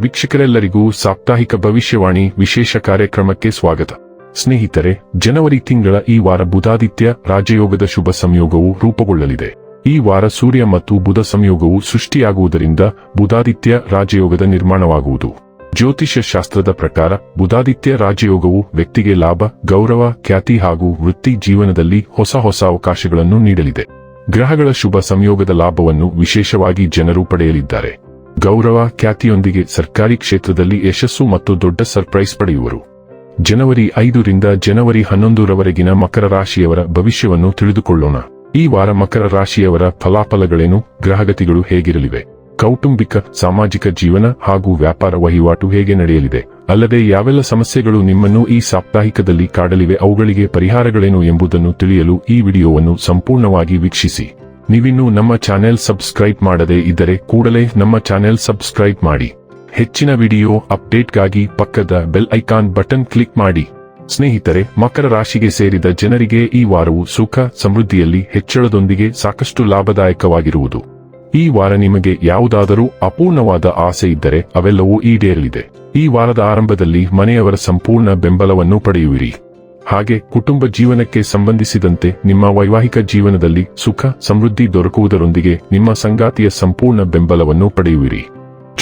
ವೀಕ್ಷಕರೆಲ್ಲರಿಗೂ ಸಾಪ್ತಾಹಿಕ ಭವಿಷ್ಯವಾಣಿ ವಿಶೇಷ ಕಾರ್ಯಕ್ರಮಕ್ಕೆ ಸ್ವಾಗತ. ಸ್ನೇಹಿತರೆ, ಜನವರಿ ತಿಂಗಳ ಈ ವಾರ ಬುಧಾದಿತ್ಯ ರಾಜಯೋಗದ ಶುಭ ಸಂಯೋಗವು ರೂಪುಗೊಳ್ಳಲಿದೆ. ಈ ವಾರ ಸೂರ್ಯ ಮತ್ತು ಬುಧ ಸಂಯೋಗವು ಸೃಷ್ಟಿಯಾಗುವುದರಿಂದ ಬುಧಾದಿತ್ಯ ರಾಜಯೋಗದ ನಿರ್ಮಾಣವಾಗುವುದು. ಜ್ಯೋತಿಷ್ಯ ಶಾಸ್ತ್ರದ ಪ್ರಕಾರ, ಬುಧಾದಿತ್ಯ ರಾಜಯೋಗವು ವ್ಯಕ್ತಿಗೆ ಲಾಭ, ಗೌರವ, ಖ್ಯಾತಿ ಹಾಗೂ ವೃತ್ತಿ ಜೀವನದಲ್ಲಿ ಹೊಸ ಹೊಸ ಅವಕಾಶಗಳನ್ನು ನೀಡಲಿದೆ. ಗ್ರಹಗಳ ಶುಭ ಸಂಯೋಗದ ಲಾಭವನ್ನು ವಿಶೇಷವಾಗಿ ಜನರು ಪಡೆಯಲಿದ್ದಾರೆ. ಗೌರವ ಖ್ಯಾತಿಯೊಂದಿಗೆ ಸರ್ಕಾರಿ ಕ್ಷೇತ್ರದಲ್ಲಿ ಯಶಸ್ಸು ಮತ್ತು ದೊಡ್ಡ ಸರ್ಪ್ರೈಸ್ ಪಡೆಯುವರು. ಜನವರಿ ಐದರಿಂದ ಜನವರಿ ಹನ್ನೊಂದರವರೆಗಿನ ಮಕರ ರಾಶಿಯವರ ಭವಿಷ್ಯವನ್ನು ತಿಳಿದುಕೊಳ್ಳೋಣ. ಈ ವಾರ ಮಕರ ರಾಶಿಯವರ ಫಲಾಫಲಗಳೇನು, ಗ್ರಹಗತಿಗಳು ಹೇಗಿರಲಿವೆ, ಕೌಟುಂಬಿಕ, ಸಾಮಾಜಿಕ ಜೀವನ ಹಾಗೂ ವ್ಯಾಪಾರ ವಹಿವಾಟು ಹೇಗೆ ನಡೆಯಲಿದೆ, ಅಲ್ಲದೆ ಯಾವೆಲ್ಲ ಸಮಸ್ಯೆಗಳು ನಿಮ್ಮನ್ನು ಈ ಸಾಪ್ತಾಹಿಕದಲ್ಲಿ ಕಾಡಲಿವೆ, ಅವುಗಳಿಗೆ ಪರಿಹಾರಗಳೇನು ಎಂಬುದನ್ನು ತಿಳಿಯಲು ಈ ವಿಡಿಯೋವನ್ನು ಸಂಪೂರ್ಣವಾಗಿ ವೀಕ್ಷಿಸಿ. ನೀವಿನ್ನೂ ನಮ್ಮ ಚಾನೆಲ್ ಸಬ್ಸ್ಕ್ರೈಬ್ ಮಾಡದೇ ಇದ್ದರೆ ಕೂಡಲೇ ನಮ್ಮ ಚಾನೆಲ್ ಸಬ್ಸ್ಕ್ರೈಬ್ ಮಾಡಿ. ಹೆಚ್ಚಿನ ವಿಡಿಯೋ ಅಪ್ಡೇಟ್ಗಾಗಿ ಪಕ್ಕದ ಬೆಲ್ ಐಕಾನ್ ಬಟನ್ ಕ್ಲಿಕ್ ಮಾಡಿ. ಸ್ನೇಹಿತರೆ, ಮಕರ ರಾಶಿಗೆ ಸೇರಿದ ಜನರಿಗೆ ಈ ವಾರವು ಸುಖ, ಸಮೃದ್ಧಿಯಲ್ಲಿ ಹೆಚ್ಚಳದೊಂದಿಗೆ ಸಾಕಷ್ಟು ಲಾಭದಾಯಕವಾಗಿರುವುದು. ಈ ವಾರ ನಿಮಗೆ ಯಾವುದಾದರೂ ಅಪೂರ್ಣವಾದ ಆಸೆ ಇದ್ದರೆ ಅವೆಲ್ಲವೂ ಈಡೇರಲಿದೆ. ಈ ವಾರದ ಆರಂಭದಲ್ಲಿ ಮನೆಯವರ ಸಂಪೂರ್ಣ ಬೆಂಬಲವನ್ನು ಪಡೆಯುವಿರಿ. ಹಾಗೆ ಕುಟುಂಬ ಜೀವನಕ್ಕೆ ಸಂಬಂಧಿಸಿದಂತೆ ನಿಮ್ಮ ವೈವಾಹಿಕ ಜೀವನದಲ್ಲಿ ಸುಖ, ಸಮೃದ್ಧಿ ದೊರಕುವುದರೊಂದಿಗೆ ನಿಮ್ಮ ಸಂಗಾತಿಯ ಸಂಪೂರ್ಣ ಬೆಂಬಲವನ್ನು ಪಡೆಯುವಿರಿ.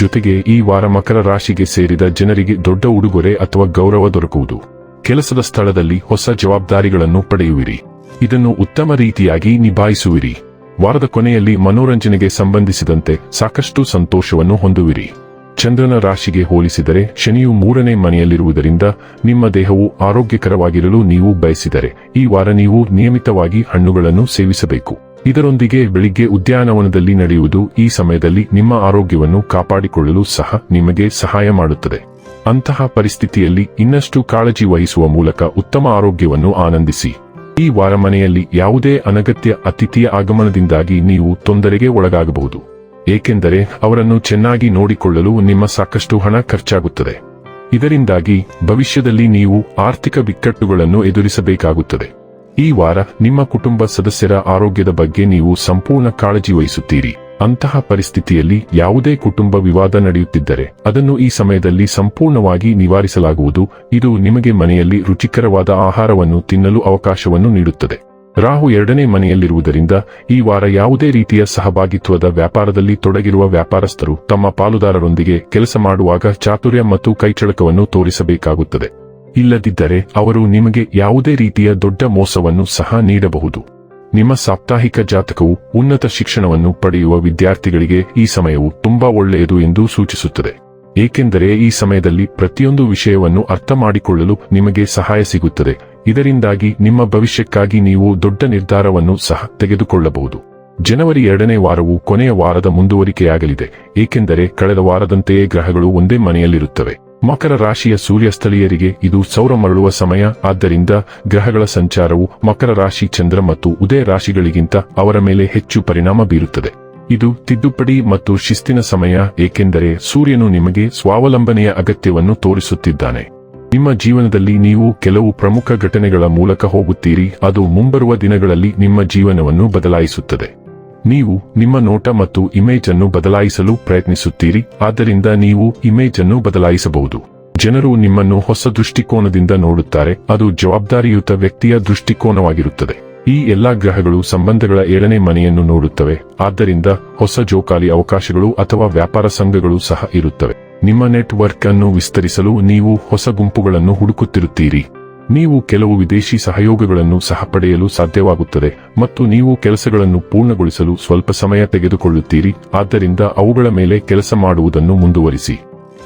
ಜೊತೆಗೆ ಈ ವಾರ ಮಕರ ರಾಶಿಗೆ ಸೇರಿದ ಜನರಿಗೆ ದೊಡ್ಡ ಉಡುಗೊರೆ ಅಥವಾ ಗೌರವ ದೊರಕುವುದು. ಕೆಲಸದ ಸ್ಥಳದಲ್ಲಿ ಹೊಸ ಜವಾಬ್ದಾರಿಗಳನ್ನು ಪಡೆಯುವಿರಿ. ಇದನ್ನು ಉತ್ತಮ ರೀತಿಯಾಗಿ ನಿಭಾಯಿಸುವಿರಿ. ವಾರದ ಕೊನೆಯಲ್ಲಿ ಮನೋರಂಜನೆಗೆ ಸಂಬಂಧಿಸಿದಂತೆ ಸಾಕಷ್ಟು ಸಂತೋಷವನ್ನು ಹೊಂದುವಿರಿ. ಚಂದ್ರನ ರಾಶಿಗೆ ಹೋಲಿಸಿದರೆ ಶನಿಯು ಮೂರನೇ ಮನೆಯಲ್ಲಿರುವುದರಿಂದ ನಿಮ್ಮ ದೇಹವು ಆರೋಗ್ಯಕರವಾಗಿರಲು ನೀವು ಬಯಸಿದರೆ ಈ ವಾರ ನೀವು ನಿಯಮಿತವಾಗಿ ಹಣ್ಣುಗಳನ್ನು ಸೇವಿಸಬೇಕು. ಇದರೊಂದಿಗೆ ಬೆಳಿಗ್ಗೆ ಉದ್ಯಾನವನದಲ್ಲಿ ನಡೆಯುವುದು ಈ ಸಮಯದಲ್ಲಿ ನಿಮ್ಮ ಆರೋಗ್ಯವನ್ನು ಕಾಪಾಡಿಕೊಳ್ಳಲು ಸಹ ನಿಮಗೆ ಸಹಾಯ ಮಾಡುತ್ತದೆ. ಅಂತಹ ಪರಿಸ್ಥಿತಿಯಲ್ಲಿ ಇನ್ನಷ್ಟು ಕಾಳಜಿ ವಹಿಸುವ ಮೂಲಕ ಉತ್ತಮ ಆರೋಗ್ಯವನ್ನು ಆನಂದಿಸಿ. ಈ ವಾರ ಮನೆಯಲ್ಲಿ ಯಾವುದೇ ಅನಗತ್ಯ ಅತಿಥಿಯ ಆಗಮನದಿಂದಾಗಿ ನೀವು ತೊಂದರೆಗೆ ಒಳಗಾಗಬಹುದು. ಏಕೆಂದರೆ ಅವರನ್ನು ಚೆನ್ನಾಗಿ ನೋಡಿಕೊಳ್ಳಲು ನಿಮ್ಮ ಸಾಕಷ್ಟು ಹಣ ಖರ್ಚಾಗುತ್ತದೆ. ಇದರಿಂದಾಗಿ ಭವಿಷ್ಯದಲ್ಲಿ ನೀವು ಆರ್ಥಿಕ ಬಿಕ್ಕಟ್ಟುಗಳನ್ನು ಎದುರಿಸಬೇಕಾಗುತ್ತದೆ. ಈ ವಾರ ನಿಮ್ಮ ಕುಟುಂಬ ಸದಸ್ಯರ ಆರೋಗ್ಯದ ಬಗ್ಗೆ ನೀವು ಸಂಪೂರ್ಣ ಕಾಳಜಿ ವಹಿಸುತ್ತೀರಿ. ಅಂತಹ ಪರಿಸ್ಥಿತಿಯಲ್ಲಿ ಯಾವುದೇ ಕುಟುಂಬ ವಿವಾದ ನಡೆಯುತ್ತಿದ್ದರೆ ಅದನ್ನು ಈ ಸಮಯದಲ್ಲಿ ಸಂಪೂರ್ಣವಾಗಿ ನಿವಾರಿಸಲಾಗುವುದು. ಇದು ನಿಮಗೆ ಮನೆಯಲ್ಲಿ ರುಚಿಕರವಾದ ಆಹಾರವನ್ನು ತಿನ್ನಲು ಅವಕಾಶವನ್ನು ನೀಡುತ್ತದೆ. ರಾಹು ಎರಡನೇ ಮನೆಯಲ್ಲಿರುವುದರಿಂದ ಈ ವಾರ ಯಾವುದೇ ರೀತಿಯ ಸಹಭಾಗಿತ್ವದ ವ್ಯಾಪಾರದಲ್ಲಿ ತೊಡಗಿರುವ ವ್ಯಾಪಾರಸ್ಥರು ತಮ್ಮ ಪಾಲುದಾರರೊಂದಿಗೆ ಕೆಲಸ ಮಾಡುವಾಗ ಚಾತುರ್ಯ ಮತ್ತು ಕೈಚಳಕವನ್ನು ತೋರಿಸಬೇಕಾಗುತ್ತದೆ. ಇಲ್ಲದಿದ್ದರೆ ಅವರು ನಿಮಗೆ ಯಾವುದೇ ರೀತಿಯ ದೊಡ್ಡ ಮೋಸವನ್ನು ಸಹ ನೀಡಬಹುದು. ನಿಮ್ಮ ಸಾಪ್ತಾಹಿಕ ಜಾತಕವು ಉನ್ನತ ಶಿಕ್ಷಣವನ್ನು ಪಡೆಯುವ ವಿದ್ಯಾರ್ಥಿಗಳಿಗೆ ಈ ಸಮಯವು ತುಂಬಾ ಒಳ್ಳೆಯದು ಎಂದು ಸೂಚಿಸುತ್ತದೆ. ಏಕೆಂದರೆ ಈ ಸಮಯದಲ್ಲಿ ಪ್ರತಿಯೊಂದು ವಿಷಯವನ್ನು ಅರ್ಥ ಮಾಡಿಕೊಳ್ಳಲು ನಿಮಗೆ ಸಹಾಯ ಸಿಗುತ್ತದೆ. ಇದರಿಂದಾಗಿ ನಿಮ್ಮ ಭವಿಷ್ಯಕ್ಕಾಗಿ ನೀವು ದೊಡ್ಡ ನಿರ್ಧಾರವನ್ನು ಸಹ ತೆಗೆದುಕೊಳ್ಳಬಹುದು. ಜನವರಿ ಎರಡನೇ ವಾರವು ಕೊನೆಯ ವಾರದ ಮುಂದುವರಿಕೆಯಾಗಲಿದೆ, ಏಕೆಂದರೆ ಕಳೆದ ವಾರದಂತೆಯೇ ಗ್ರಹಗಳು ಒಂದೇ ಮನೆಯಲ್ಲಿರುತ್ತವೆ. ಮಕರ ರಾಶಿಯ ಸೂರ್ಯ ಸ್ಥಳೀಯರಿಗೆ ಇದು ಸೌರ ಮರಳುವ ಸಮಯ, ಆದ್ದರಿಂದ ಗ್ರಹಗಳ ಸಂಚಾರವು ಮಕರ ರಾಶಿ ಚಂದ್ರ ಮತ್ತು ಉದಯ ರಾಶಿಗಳಿಗಿಂತ ಅವರ ಮೇಲೆ ಹೆಚ್ಚು ಪರಿಣಾಮ ಬೀರುತ್ತದೆ. ಇದು ತಿದ್ದುಪಡಿ ಮತ್ತು ಶಿಸ್ತಿನ ಸಮಯ, ಏಕೆಂದರೆ ಸೂರ್ಯನು ನಿಮಗೆ ಸ್ವಾವಲಂಬನೆಯ ಅಗತ್ಯವನ್ನು ತೋರಿಸುತ್ತಿದ್ದಾನೆ. ನಿಮ್ಮ ಜೀವನದಲ್ಲಿ ನೀವು ಕೆಲವು ಪ್ರಮುಖ ಘಟನೆಗಳ ಮೂಲಕ ಹೋಗುತ್ತೀರಿ. ಅದು ಮುಂಬರುವ ದಿನಗಳಲ್ಲಿ ನಿಮ್ಮ ಜೀವನವನ್ನು ಬದಲಾಯಿಸುತ್ತದೆ. ನೀವು ನಿಮ್ಮ ನೋಟ ಮತ್ತು ಇಮೇಜ್ ಅನ್ನು ಬದಲಾಯಿಸಲು ಪ್ರಯತ್ನಿಸುತ್ತೀರಿ. ಆದ್ದರಿಂದ ನೀವು ಇಮೇಜ್ ಅನ್ನು ಬದಲಾಯಿಸಬಹುದು. ಜನರು ನಿಮ್ಮನ್ನು ಹೊಸ ದೃಷ್ಟಿಕೋನದಿಂದ ನೋಡುತ್ತಾರೆ. ಅದು ಜವಾಬ್ದಾರಿಯುತ ವ್ಯಕ್ತಿಯ ದೃಷ್ಟಿಕೋನವಾಗಿರುತ್ತದೆ. ಈ ಎಲ್ಲಾ ಗ್ರಹಗಳು ಸಂಬಂಧಗಳ ಏಳನೇ ಮನೆಯನ್ನು ನೋಡುತ್ತವೆ. ಆದ್ದರಿಂದ ಹೊಸ ಜೋಕಾಲಿ ಅವಕಾಶಗಳು ಅಥವಾ ವ್ಯಾಪಾರ ಸಂಘಗಳು ಸಹ ಇರುತ್ತವೆ. ನಿಮ್ಮ ನೆಟ್ವರ್ಕ್ ಅನ್ನು ವಿಸ್ತರಿಸಲು ನೀವು ಹೊಸ ಗುಂಪುಗಳನ್ನು ಹುಡುಕುತ್ತಿರುತ್ತೀರಿ. ನೀವು ಕೆಲವು ವಿದೇಶಿ ಸಹಯೋಗಗಳನ್ನು ಸಹ ಪಡೆಯಲು ಸಾಧ್ಯವಾಗುತ್ತದೆ ಮತ್ತು ನೀವು ಕೆಲಸಗಳನ್ನು ಪೂರ್ಣಗೊಳಿಸಲು ಸ್ವಲ್ಪ ಸಮಯ ತೆಗೆದುಕೊಳ್ಳುತ್ತೀರಿ. ಆದ್ದರಿಂದ ಅವುಗಳ ಮೇಲೆ ಕೆಲಸ ಮಾಡುವುದನ್ನು ಮುಂದುವರಿಸಿ.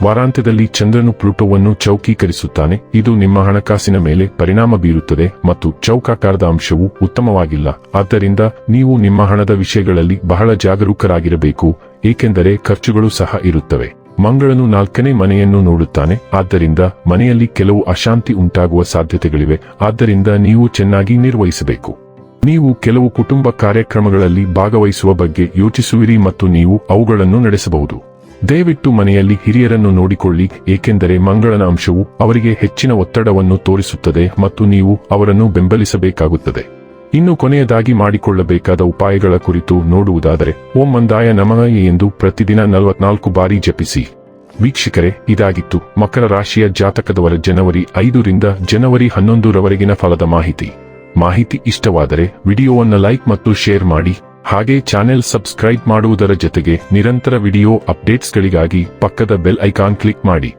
ವಾರಾಂತ್ಯದಲ್ಲಿ ಚಂದ್ರನು ಪ್ಲೂಟೋವನ್ನು ಚೌಕೀಕರಿಸುತ್ತಾನೆ. ಇದು ನಿಮ್ಮ ಹಣಕಾಸಿನ ಮೇಲೆ ಪರಿಣಾಮ ಬೀರುತ್ತದೆ ಮತ್ತು ಚೌಕಾಕಾರದ ಅಂಶವು ಉತ್ತಮವಾಗಿಲ್ಲ. ಆದ್ದರಿಂದ ನೀವು ನಿಮ್ಮ ಹಣದ ವಿಷಯಗಳಲ್ಲಿ ಬಹಳ ಜಾಗರೂಕರಾಗಿರಬೇಕು, ಏಕೆಂದರೆ ಖರ್ಚುಗಳು ಸಹ ಇರುತ್ತವೆ. ಮಂಗಳನು ನಾಲ್ಕನೇ ಮನೆಯನ್ನು ನೋಡುತ್ತಾನೆ. ಆದ್ದರಿಂದ ಮನೆಯಲ್ಲಿ ಕೆಲವು ಅಶಾಂತಿ ಉಂಟಾಗುವ ಸಾಧ್ಯತೆಗಳಿವೆ. ಆದ್ದರಿಂದ ನೀವು ಚೆನ್ನಾಗಿ ನಿರ್ವಹಿಸಬೇಕು. ನೀವು ಕೆಲವು ಕುಟುಂಬ ಕಾರ್ಯಕ್ರಮಗಳಲ್ಲಿ ಭಾಗವಹಿಸುವ ಬಗ್ಗೆ ಯೋಚಿಸುವಿರಿ ಮತ್ತು ನೀವು ಅವುಗಳನ್ನು ನಡೆಸಬಹುದು. ದಯವಿಟ್ಟು ಮನೆಯಲ್ಲಿ ಹಿರಿಯರನ್ನು ನೋಡಿಕೊಳ್ಳಿ, ಏಕೆಂದರೆ ಮಂಗಳನ ಅಂಶವು ಅವರಿಗೆ ಹೆಚ್ಚಿನ ಒತ್ತಡವನ್ನು ತೋರಿಸುತ್ತದೆ ಮತ್ತು ನೀವು ಅವರನ್ನು ಬೆಂಬಲಿಸಬೇಕಾಗುತ್ತದೆ. ಇನ್ನು ಕೊನೆಯದಾಗಿ ಮಾಡಿಕೊಳ್ಳಬೇಕಾದ ಉಪಾಯಗಳ ಕುರಿತು ನೋಡುವುದಾದರೆ, ಓಂ ಮಂದಾಯ ನಮಃ ಎಂದು ಪ್ರತಿದಿನ ನಲವತ್ನಾಲ್ಕು ಬಾರಿ ಜಪಿಸಿ. ವೀಕ್ಷಕರೇ, ಇದಾಗಿತ್ತು ಮಕರ ರಾಶಿಯ ಜಾತಕದವರ ಜನವರಿ ಐದರಿಂದ ಜನವರಿ ಹನ್ನೊಂದರವರೆಗಿನ ಫಲದ ಮಾಹಿತಿ. ಮಾಹಿತಿ ಇಷ್ಟವಾದರೆ ವಿಡಿಯೋವನ್ನು ಲೈಕ್ ಮತ್ತು ಶೇರ್ ಮಾಡಿ, ಹಾಗೆ ಚಾನೆಲ್ ಸಬ್ಸ್ಕ್ರೈಬ್ ಮಾಡುವುದರ ಜೊತೆಗೆ ನಿರಂತರ ವಿಡಿಯೋ ಅಪ್ಡೇಟ್ಸ್ಗಳಿಗಾಗಿ ಪಕ್ಕದ ಬೆಲ್ ಐಕಾನ್ ಕ್ಲಿಕ್ ಮಾಡಿ.